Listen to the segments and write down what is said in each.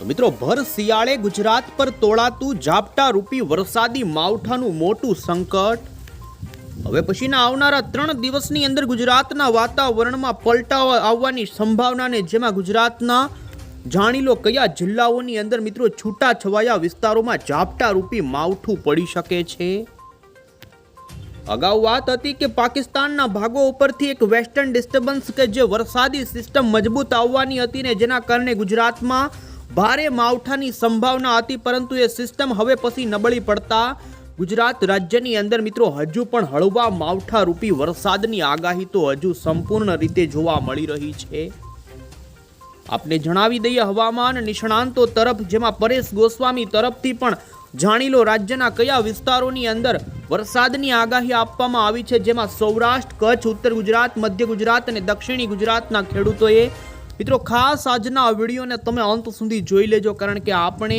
તો મિત્રો, ભર શિયાળે ગુજરાત પર તોળાતું ઝાપટા રૂપી વરસાદી માવઠાનું મોટું સંકટ. હવે પછીના આવનારા ત્રણ દિવસની અંદર ગુજરાતના વાતાવરણમાં પલટાવ આવવાની સંભાવનાને જેમાં ગુજરાતના, જાણી લો કયા જિલ્લાઓની અંદર મિત્રો છૂટા છવાયા વિસ્તારોમાં ઝાપટા રૂપી માવઠું પડી શકે છે? અગાઉ વાત હતી કે પાકિસ્તાનના ભાગો ઉપરથી એક વેસ્ટર્ન ડિસ્ટર્બન્સ કે જે વરસાદી સિસ્ટમ મજબૂત આવવાની હતી ને જેના કારણે ગુજરાતમાં ભારે માવઠાની સંભાવના હતી, પરંતુ એ સિસ્ટમ હવે પછી નબળી પડતા ગુજરાત રાજ્યની અંદર મિત્રો હજુ પણ હળવા માવઠા રૂપી વરસાદની આગાહી તો હજુ સંપૂર્ણ રીતે જોવા મળી રહી છે. આપને જણાવી દઈએ હવામાન નિષ્ણાંતો તરફ, જેમાં પરેશ ગોસ્વામી તરફથી પણ જાણી લો રાજ્યના કયા વિસ્તારોની અંદર વરસાદની આગાહી આપવામાં આવી છે, જેમાં સૌરાષ્ટ્ર, કચ્છ, ઉત્તર ગુજરાત, મધ્ય ગુજરાત અને દક્ષિણી ગુજરાતના ખેડૂતોએ મિત્રો, ખાસ આજના વિડીયોને તમે અંત સુધી જોઈ લેજો, કારણ કે આપણે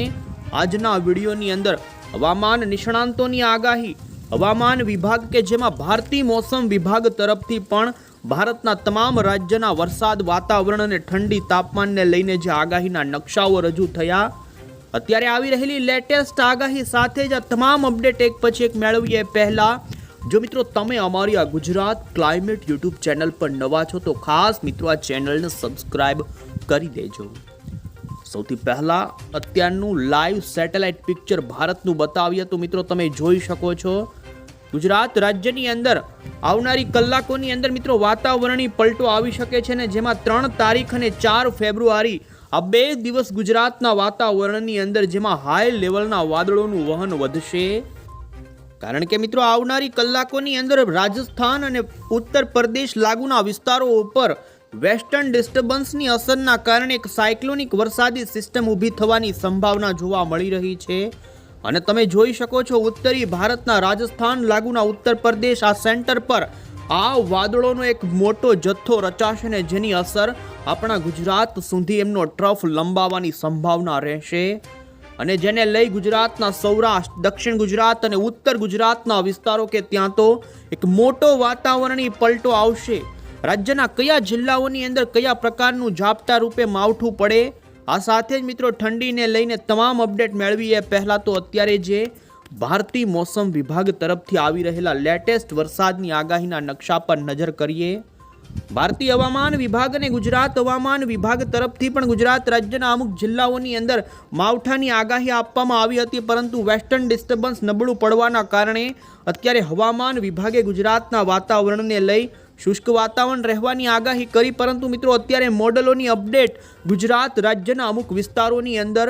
આજના વિડીયોની અંદર હવામાન નિષ્ણાંતોની આગાહી, હવામાન વિભાગ કે જેમાં ભારતીય મોસમ વિભાગ તરફથી પણ ભારતના તમામ રાજ્યના વરસાદ, વાતાવરણ અને ઠંડી તાપમાનને લઈને જે આગાહીના નકશાઓ રજૂ થયા, અત્યારે આવી રહેલી લેટેસ્ટ આગાહી સાથે જ આ તમામ અપડેટ એક પછી એક મેળવીએ. પહેલા જો મિત્રો તમે અમારી આ ગુજરાત ક્લાઇમેટ યુટ્યુબ ચેનલ પર નવા છો, તો ખાસ મિત્રો આ ચેનલને સબસ્ક્રાઇબ કરી દેજો. સૌથી પહેલાં અત્યારનું લાઈવ સેટેલાઇટ પિક્ચર ભારતનું બતાવીએ, તો મિત્રો તમે જોઈ શકો છો. ગુજરાત રાજ્યની અંદર આવનારી કલાકોની અંદર મિત્રો વાતાવરણની પલટો આવી શકે છે ને જેમાં ત્રણ તારીખ અને ચાર ફેબ્રુઆરી આ બે દિવસ ગુજરાતના વાતાવરણની અંદર જેમાં હાઈ લેવલના વાદળોનું વહન વધશે. કારણ કે મિત્રો, આવનારી કલાકોની અંદર રાજસ્થાન અને ઉત્તર પ્રદેશ લાગુના વિસ્તારો ઉપર વેસ્ટર્ન ડિસ્ટર્બન્સની અસરના કારણે એક સાયક્લોનિક વરસાદી સિસ્ટમ ઊભી થવાની સંભાવના જોવા મળી રહી છે. અને તમે જોઈ શકો છો, ઉત્તરી ભારતના રાજસ્થાન લાગુના ઉત્તર પ્રદેશ આ સેન્ટર પર આ વાદળોનો એક મોટો જથ્થો રચાશે ને જેની અસર આપણા ગુજરાત સુધી એમનો ટ્રફ લંબાવવાની સંભાવના રહેશે. અને જેને લઈ ગુજરાતના સૌરાષ્ટ્ર, દક્ષિણ ગુજરાત અને ઉત્તર ગુજરાતના વિસ્તારો કે ત્યાં તો એક મોટો વાતાવરણીય પલટો આવશે. રાજ્યના કયા જિલ્લાઓની અંદર કયા પ્રકારનું ઝાપટા રૂપે માવઠું પડે? આ સાથે જ મિત્રો ઠંડીને લઈને તમામ અપડેટ મેળવીએ. પહેલાં તો અત્યારે જે ભારતીય મોસમ વિભાગ તરફથી આવી રહેલા લેટેસ્ટ વરસાદની આગાહીના નકશા પર નજર કરીએ. ભારતીય હવામાન વિભાગ અને ગુજરાત હવામાન વિભાગ તરફથી પણ ગુજરાત રાજ્યના અમુક જિલ્લાઓની અંદર માવઠાની આગાહી આપવામાં આવી હતી, પરંતુ વેસ્ટર્ન ડિસ્ટર્બન્સ નબળું પડવાના કારણે અત્યારે હવામાન વિભાગે ગુજરાતના વાતાવરણને લઈ શુષ્ક વાતાવરણ રહેવાની આગાહી કરી, પરંતુ મિત્રો અત્યારે મોડલોની અપડેટ ગુજરાત રાજ્યના અમુક વિસ્તારોની અંદર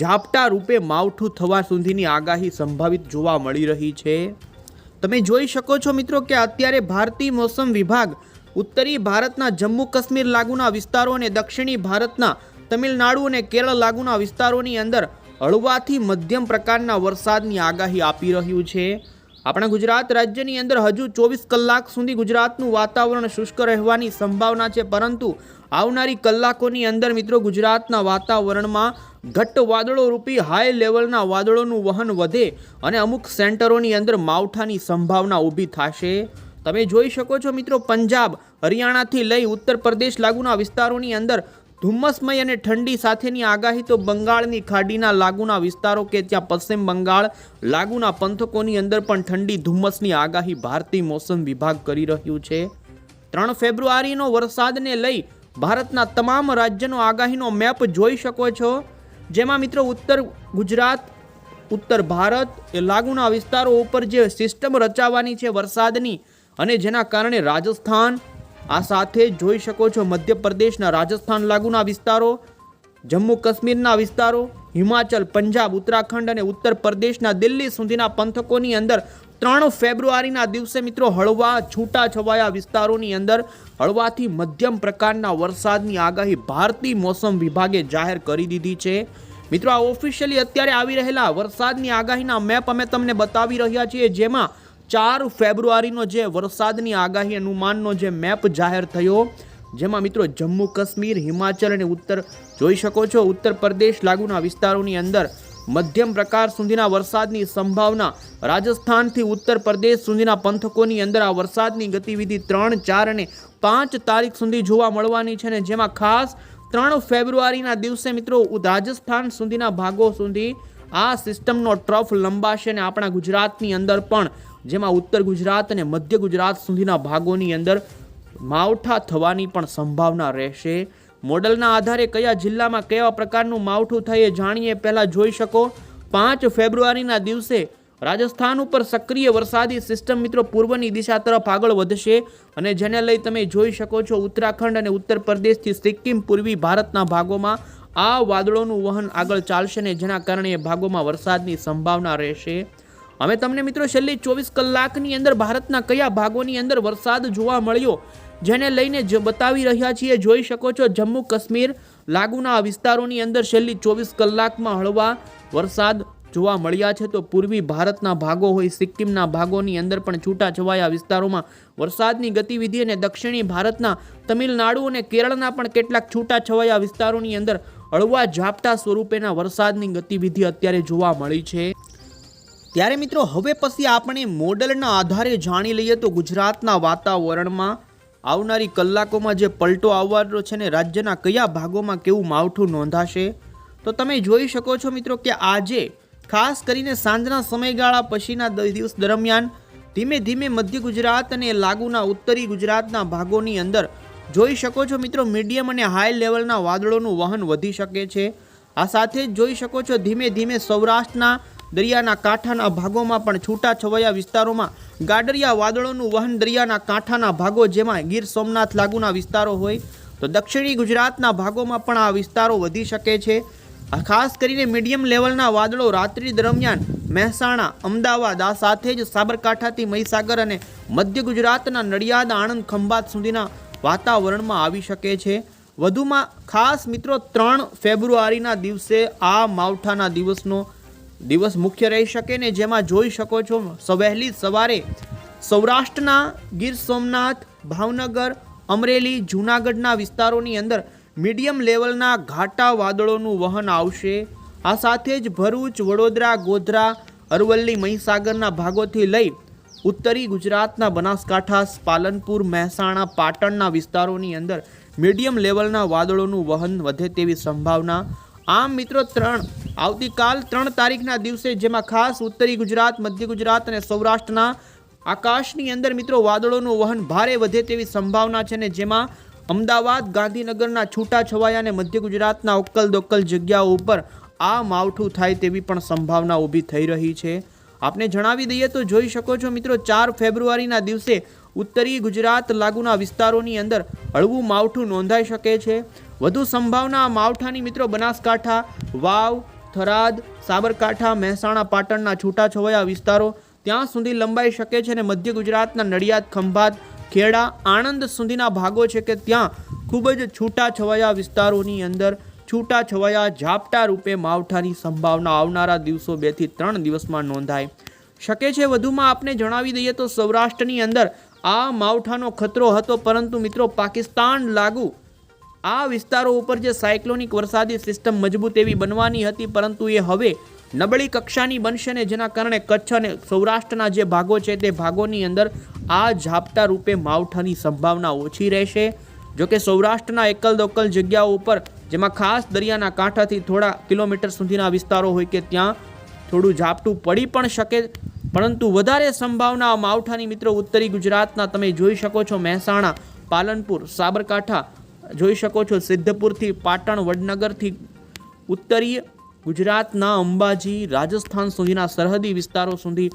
ઝાપટા રૂપે માવઠું થવા સુધીની આગાહી સંભવિત જોવા મળી રહી છે. તમે જોઈ શકો છો મિત્રો કે અત્યારે ભારતીય મોસમ વિભાગ ઉત્તરી ભારતના જમ્મુ કાશ્મીર લાગુના વિસ્તારો અને દક્ષિણી ભારતના તમિલનાડુ અને કેરળ લાગુના વિસ્તારોની અંદર હળવાથી મધ્યમ પ્રકારના વરસાદની આગાહી આપી રહ્યું છે. આપણા ગુજરાત રાજ્યની અંદર હજુ ચોવીસ કલાક સુધી ગુજરાતનું વાતાવરણ શુષ્ક રહેવાની સંભાવના છે, પરંતુ આવનારી કલાકોની અંદર મિત્રો ગુજરાતના વાતાવરણમાં ઘટ્ટ વાદળો રૂપી હાઈ લેવલના વાદળોનું વહન વધે અને અમુક સેન્ટરોની અંદર માવઠાની સંભાવના ઊભી થશે. તમે જોઈ શકો છો મિત્રો, પંજાબ, હરિયાણાથી લઈ ઉત્તર પ્રદેશ લાગુના વિસ્તારોની અંદર ધુમ્મસમય અને ઠંડી સાથેની આગાહી તો બંગાળની ખાડીના લાગુના વિસ્તારો કે ત્યાં પશ્ચિમ બંગાળ લાગુના પંથકોની અંદર પણ ઠંડી ધુમ્મસની આગાહી ભારતીય મોસમ વિભાગ કરી રહ્યું છે. ત્રણ ફેબ્રુઆરીનો વરસાદને લઈ ભારતના તમામ રાજ્યનો આગાહીનો મેપ જોઈ શકો છો. જેમાં મિત્રો ઉત્તર ગુજરાત, ઉત્તર ભારત એ લાગુના વિસ્તારો ઉપર જે સિસ્ટમ રચાવાની છે વરસાદની અને જેના કારણે રાજસ્થાન આ સાથે જોઈ શકો છો મધ્યપ્રદેશના રાજસ્થાન લાગુના વિસ્તારો, જમ્મુ કાશ્મીરના વિસ્તારો, હિમાચલ, પંજાબ, ઉત્તરાખંડ અને ઉત્તર પ્રદેશના દિલ્હી સુધીના પંથકોની અંદર ત્રણ ફેબ્રુઆરીના દિવસે મિત્રો હળવા છૂટા છવાયા વિસ્તારોની અંદર હળવાથી મધ્યમ પ્રકારના વરસાદની આગાહી ભારતીય મોસમ વિભાગે જાહેર કરી દીધી છે. મિત્રો, આ ઓફિશિયલી અત્યારે આવી રહેલા વરસાદની આગાહીના મેપ અમે તમને બતાવી રહ્યા છીએ, જેમાં ચાર ફેબ્રુઆરીનો જે વરસાદની આગાહી અનુમાનનો જે મેપ જાહેર થયો, જેમાં મિત્રો જમ્મુ કાશ્મીર, હિમાચલ અને ઉત્તર જોઈ શકો છો. ઉત્તર પ્રદેશ લાગુના વિસ્તારોની અંદર મધ્યમ પ્રકાર સુધીના વરસાદની સંભાવના, રાજસ્થાનથી ઉત્તર પ્રદેશ સુધીના પંથકોની અંદર આ વરસાદની ગતિવિધિ ત્રણ, ચાર અને પાંચ તારીખ સુધી જોવા મળવાની છે ને જેમાં ખાસ ત્રણ ફેબ્રુઆરીના દિવસે મિત્રો રાજસ્થાન સુધીના ભાગો સુધી આ સિસ્ટમનો ટ્રફ લંબાશે અને આપણા ગુજરાતની અંદર પણ જેમાં ઉત્તર ગુજરાત અને મધ્ય ગુજરાત સુધીના ભાગોની અંદર માવઠા થવાની પણ સંભાવના રહેશે. મોડલના આધારે કયા જિલ્લામાં કેવા પ્રકારનું માવઠું થાય એ જાણીએ પહેલાં જોઈ શકો. પાંચ ફેબ્રુઆરીના દિવસે રાજસ્થાન ઉપર સક્રિય વરસાદી સિસ્ટમ મિત્રો પૂર્વની દિશા તરફ આગળ વધશે અને જેને લઈ તમે જોઈ શકો છો ઉત્તરાખંડ અને ઉત્તર પ્રદેશથી સિક્કિમ પૂર્વી ભારતના ભાગોમાં આ વાદળોનું વહન આગળ ચાલશે ને જેના કારણે ભાગોમાં વરસાદની સંભાવના રહેશે. અમે તમને મિત્રો છેલ્લી ચોવીસ કલાકની અંદર ભારતના કયા ભાગોની અંદર વરસાદ જોવા મળ્યો, જેને લઈને જ બતાવી રહ્યા છીએ, જોઈ શકો છો જમ્મુ કાશ્મીર લાગુના વિસ્તારોની અંદર છેલ્લી ચોવીસ કલાકમાં હળવા વરસાદ જોવા મળ્યા છે. તો પૂર્વી ભારતના ભાગો હોય, સિક્કિમના ભાગોની અંદર પણ છૂટાછવાયા વિસ્તારોમાં વરસાદની ગતિવિધિ અને દક્ષિણી ભારતના તમિલનાડુ અને કેરળના પણ કેટલાક છૂટાછવાયા વિસ્તારોની અંદર હળવા ઝાપટા સ્વરૂપેના વરસાદની ગતિવિધિ અત્યારે જોવા મળી છે. ત્યારે મિત્રો, હવે પછી આપણે મોડલના આધારે જાણી લઈએ તો ગુજરાતના વાતાવરણમાં આવનારી કલાકોમાં જે પલટો આવવાનો છે ને, રાજ્યના કયા ભાગોમાં કેવું માવઠું નોંધાશે? તો તમે જોઈ શકો છો મિત્રો કે આજે ખાસ કરીને સાંજના સમયગાળા પછીના દિવસ દરમિયાન ધીમે ધીમે મધ્ય ગુજરાત અને લાગુના ઉત્તરી ગુજરાતના ભાગોની અંદર જોઈ શકો છો મિત્રો, મીડિયમ અને હાઈ લેવલના વાદળોનું વહન વધી શકે છે. આ સાથે જ જોઈ શકો છો ધીમે ધીમે સૌરાષ્ટ્રના દરિયાના કાંઠાના ભાગોમાં પણ છૂટા છવાયા વિસ્તારોમાં ગાડરિયા વાદળોનું વહન દરિયાના કાંઠાના ભાગો જેમાં ગીર સોમનાથ લાગુના વિસ્તારો હોય તો દક્ષિણી ગુજરાતના ભાગોમાં પણ આ વિસ્તારો વધી શકે છે. ખાસ કરીને મીડિયમ લેવલના વાદળો રાત્રિ દરમિયાન મહેસાણા, અમદાવાદ, આ સાથે જ સાબરકાંઠાથી મહીસાગર અને મધ્ય ગુજરાતના નડિયાદ, આણંદ, ખંભાત સુધીના વાતાવરણમાં આવી શકે છે. વધુમાં ખાસ મિત્રો, ત્રણ ફેબ્રુઆરીના દિવસે આ માવઠાના દિવસનો દિવસ મુખ્ય રહી શકે ને જેમાં જોઈ શકો છો, સવહેલી સવારે સૌરાષ્ટ્રના ગીર સોમનાથ, ભાવનગર, અમરેલી, જૂનાગઢના વિસ્તારોની અંદર મીડિયમ લેવલના ઘાટા વાદળોનું વહન આવશે. આ સાથે જ ભરૂચ, વડોદરા, ગોધરા, અરવલ્લી, મહીસાગરના ભાગોથી લઈ ઉત્તરી ગુજરાતના બનાસકાંઠા, પાલનપુર, મહેસાણા, પાટણના વિસ્તારોની અંદર મીડિયમ લેવલના વાદળોનું વહન વધે તેવી સંભાવના. આમ મિત્રો ત્રણ આવતીકાલ ત્રણ તારીખના દિવસે જેમાં ખાસ ઉત્તરી ગુજરાત, મધ્ય ગુજરાત અને સૌરાષ્ટ્રના આકાશની અંદર મિત્રો વાદળોનું વહન ભારે વધે તેવી સંભાવના છે ને જેમાં અમદાવાદ, ગાંધીનગરના છૂટાછવાયા અને મધ્ય ગુજરાતના ઉક્કલ દોક્કલ જગ્યાઓ ઉપર આ માવઠું થાય તેવી પણ સંભાવના ઊભી થઈ રહી છે. આપને જણાવી દઈએ તો જોઈ શકો છો મિત્રો, ચાર ફેબ્રુઆરીના દિવસે ઉત્તરી ગુજરાત લાગુના વિસ્તારોની અંદર હળવું માવઠું નોંધાઈ શકે છે. વધુ સંભાવના માવઠાની મિત્રો બનાસકાંઠા, વાવ થરાદ, સાબરકાંઠા, મહેસાણા, પાટણના છૂટાછવાયા વિસ્તારો ત્યાં સુધી લંબાઈ શકે છે અને મધ્ય ગુજરાતના નડિયાદ, ખંભાત, ખેડા, આણંદ સુધીના ભાગો છે કે ત્યાં ખૂબ જ છૂટાછવાયા વિસ્તારોની અંદર છૂટાછવાયા ઝાપટા રૂપે માવઠાની સંભાવના આવનારા દિવસો બેથી ત્રણ દિવસમાં નોંધાય. શકે છે વધુમાં આપને જણાવી દઈએ તો સૌરાષ્ટ્રની અંદર આ માવઠાનો ખતરો હતો, પરંતુ મિત્રો પાકિસ્તાન લાગુ આ વિસ્તારો ઉપર જે સાયક્લોનિક વરસાદી સિસ્ટમ મજબૂત એવી બનવાની હતી, પરંતુ એ હવે નબળી કક્ષાની બનશે ને જેના કારણે કચ્છ અને સૌરાષ્ટ્રના જે ભાગો છે તે ભાગોની અંદર આ ઝાપટા રૂપે માવઠાની સંભાવના ઓછી રહેશે. જો કે સૌરાષ્ટ્રના એકલ દોકલ જગ્યાઓ ઉપર, જેમાં ખાસ દરિયાના કાંઠાથી થોડા કિલોમીટર સુધીના વિસ્તારો હોય કે ત્યાં, થોડું ઝાપટું પડી પણ શકે. પરંતુ વધારે સંભાવના માવઠાની મિત્રો, ઉત્તરી ગુજરાતના તમે જોઈ શકો છો મહેસાણા, પાલનપુર, સાબરકાંઠા જોઈ શકો છો સિદ્ધપુરથી પાટણ વડનગરથી ઉત્તરીય ગુજરાતના અંબાજી, રાજસ્થાન સુધીના સરહદી વિસ્તારો સુધી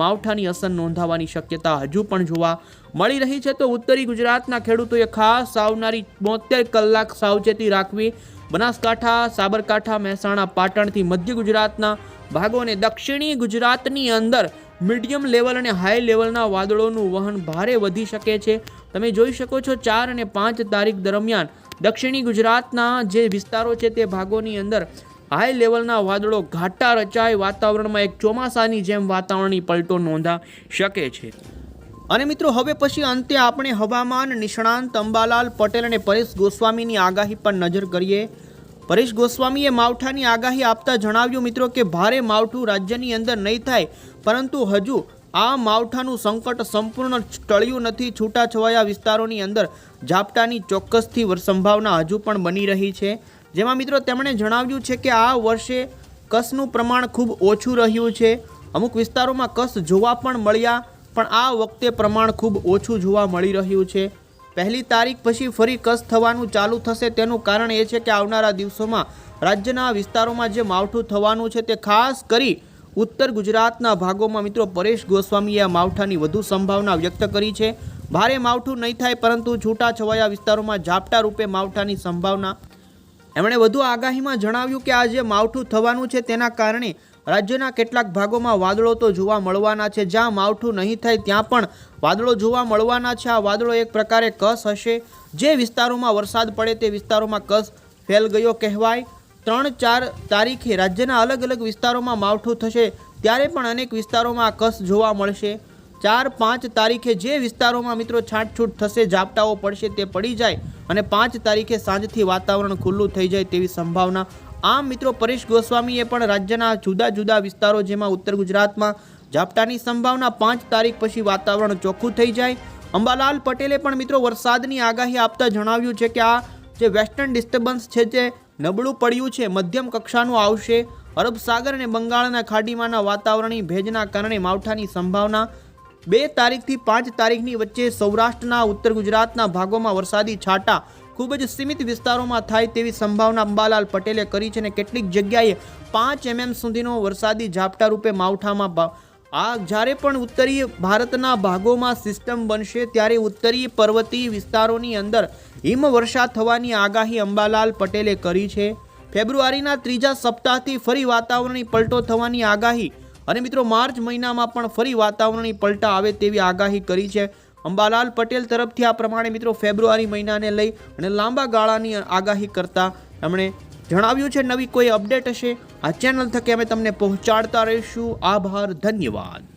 માવઠાની અસર નોંધાવાની શક્યતા હજુ પણ જોવા મળી રહી છે. તો ઉત્તરી ગુજરાતના ખેડૂતોએ ખાસ આવનારી બોતેર કલાક સાવચેતી રાખવી. બનાસકાંઠા, સાબરકાંઠા, મહેસાણા, પાટણથી મધ્ય ગુજરાતના ભાગો અને દક્ષિણી ગુજરાતની અંદર મીડિયમ લેવલ અને હાઈ લેવલના વાદળોનું વહન ભારે વધી શકે છે. તમે જોઈ શકો છો ચાર અને પાંચ તારીખ દરમિયાન દક્ષિણી ગુજરાતના જે વિસ્તારો છે તે ભાગોની અંદર હાઈ લેવલના વાદળો ઘાટા રચાય વાતાવરણમાં એક ચોમાસાની જેમ વાતાવરણની પલટો નોંધા શકે છે. અને મિત્રો, હવે પછી અંતે આપણે હવામાન નિષ્ણાંત અંબાલાલ પટેલ અને પરેશ ગોસ્વામીની આગાહી પર નજર કરીએ. પરેશ ગોસ્વામીએ માવઠાની આગાહી આપતા જણાવ્યું, મિત્રો, કે ભારે માવઠું રાજ્યની અંદર નહીં થાય, પરંતુ હજુ આ માવઠાનું સંકટ સંપૂર્ણ ટળ્યું નથી. છૂટાછવાયા વિસ્તારોની અંદર ઝાપટાની ચોક્કસથી સંભાવના હજુ પણ બની રહી છે. જેમાં મિત્રો તેમણે જણાવ્યું છે કે આ વર્ષે કસનું પ્રમાણ ખૂબ ઓછું રહ્યું છે. અમુક વિસ્તારોમાં કસ જોવા પણ મળ્યા, પણ આ વખતે પ્રમાણ ખૂબ ઓછું જોવા મળી રહ્યું છે. પહેલી તારીખ પછી ફરી કસ થવાનું ચાલુ થશે તેનું કારણ એ છે કે આવનારા દિવસોમાં રાજ્યના વિસ્તારોમાં જે માવઠું થવાનું છે તે ખાસ કરી ઉત્તર ગુજરાતના ભાગોમાં મિત્રો પરેશ ગોસ્વામીએ માવઠાની વધુ સંભાવના વ્યક્ત કરી છે. ભારે માવઠું નહીં થાય પરંતુ છૂટાછવાયા વિસ્તારોમાં ઝાપટા રૂપે માવઠાની સંભાવના. એમણે વધુ આગાહીમાં જણાવ્યું કે આ જે માવઠું થવાનું છે તેના કારણે રાજ્યના કેટલાક ભાગોમાં વાદળો તો જોવા મળવાના છે. જ્યાં માવઠું નહીં થાય ત્યાં પણ વાદળો જોવા મળવાના છે. આ વાદળો એક પ્રકારે કસ હશે. જે વિસ્તારોમાં વરસાદ પડે તે વિસ્તારોમાં કસ ફેલ ગયો કહેવાય. ત્રણ ચાર તારીખે રાજ્યના અલગ અલગ વિસ્તારોમાં માવઠું થશે, ત્યારે પણ અનેક વિસ્તારોમાં કસ જોવા મળશે. ચાર પાંચ તારીખે જે વિસ્તારોમાં મિત્રો છાંટછૂટ થશે, ઝાપટાઓ પડશે તે પડી જાય અને પાંચ તારીખે સાંજથી વાતાવરણ ખુલ્લું થઈ જાય તેવી સંભાવના. આમ મિત્રો પરેશ ગોસ્વામીએ પણ રાજ્યના જુદા જુદા વિસ્તારો જેમાં ઉત્તર ગુજરાતમાં ઝાપટાની સંભાવના, પાંચ તારીખ પછી વાતાવરણ ચોખ્ખું થઈ જાય. અંબાલાલ પટેલે પણ મિત્રો વરસાદની આગાહી આપતા જણાવ્યું છે કે આ જે વેસ્ટર્ન ડિસ્ટર્બન્સ છે જે નબળું પડ્યું છે. મધ્યમ કક્ષાનું આવશે. અરબ સાગર અને બંગાળના ખાડીમાંના વાતાવરણની ભેજના કારણે માવઠાની સંભાવના બે તારીખથી પાંચ તારીખની વચ્ચે સૌરાષ્ટ્રના, ઉત્તર ગુજરાતના ભાગોમાં વરસાદી છાંટા ખૂબ જ સીમિત વિસ્તારોમાં થાય તેવી સંભાવના અંબાલાલ પટેલે કરી છે અને કેટલીક જગ્યાએ પાંચ એમએમ સુધીનો વરસાદી ઝાપટા રૂપે માવઠામાં આ જ્યારે પણ ઉત્તરીય ભારતના ભાગોમાં સિસ્ટમ બનશે ત્યારે ઉત્તરીય પર્વતીય વિસ્તારોની અંદર હિમવર્ષા થવાની આગાહી અંબાલાલ પટેલે કરી છે. ફેબ્રુઆરીના ત્રીજા સપ્તાહથી ફરી વાતાવરણની પલટો થવાની આગાહી અને મિત્રો માર્ચ મહિનામાં પણ ફરી વાતાવરણી પલટા આવે તેવી આગાહી કરી છે. અંબાલાલ પટેલ તરફથી આ પ્રમાણે મિત્રો ફેબ્રુઆરી મહિનાને લઈ અને લાંબા ગાળાની આગાહી કરતા એમણે જણાવ્યું છે, નવી કોઈ અપડેટ હશે? આ ચેનલ થકી અમે તમને પહોંચાડતા રહીશું. આભાર, ધન્યવાદ.